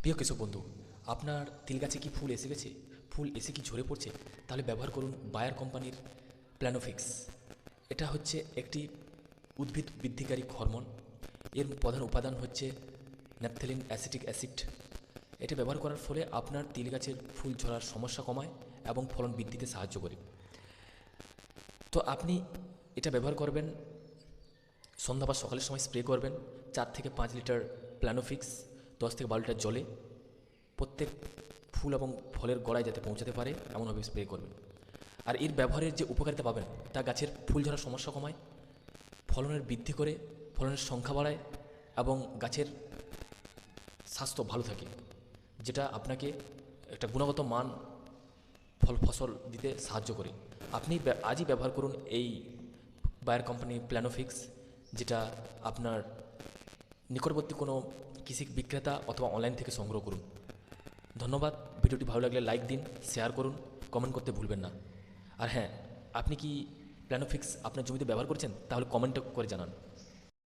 প্রিয় কৃষক বন্ধু, আপনার তিল গাছে কি ফুল এসে গেছে? ফুল এসে কি ঝরে পড়ছে? তাহলে ব্যবহার করুন বায়ার কোম্পানির প্ল্যানোফিক্স। এটা হচ্ছে একটি উদ্ভিদ বৃদ্ধিকারী হরমোন। এর প্রধান উপাদান হচ্ছে ন্যাপথেলিন অ্যাসিটিক অ্যাসিড। এটা ব্যবহার করার ফলে আপনার তিল গাছের ফুল ঝরার সমস্যা কমায় এবং ফলন বৃদ্ধিতে সাহায্য করে। তো আপনি এটা ব্যবহার করবেন, সন্ধ্যা বা সকালের সময় স্প্রে করবেন, চার থেকে পাঁচ লিটার প্ল্যানোফিক্স। দশ থেকে বারো লিটার জলে প্রত্যেক ফুল এবং ফলের গড়ায় যাতে পৌঁছাতে পারে, এমনভাবে স্প্রে করবেন। আর এর ব্যবহারের যে উপকারিতা পাবেন, তা গাছের ফুল ঝরার সমস্যা কমায়, ফলনের বৃদ্ধি করে, ফলনের সংখ্যা বাড়ায় এবং গাছের স্বাস্থ্য ভালো থাকে, যেটা আপনাকে একটা গুণগত মান, ফল, ফসল দিতে সাহায্য করে। আপনি আজই ব্যবহার করুন এই বায়ার কোম্পানি প্ল্যানোফিক্স, যেটা আপনার নিকটবর্তী কোনো কৃষি বিক্রেতা অথবা অনলাইন থেকে সংগ্রহ করুন। ধন্যবাদ। ভিডিওটি ভালো লাগলে লাইক দিন শেয়ার করুন কমেন্ট করতে ভুলবেন না। আর হ্যাঁ আপনি কি প্ল্যানোফিক্স আপনার জমিতে ব্যবহার করছেন? তাহলে কমেন্ট করে জানান।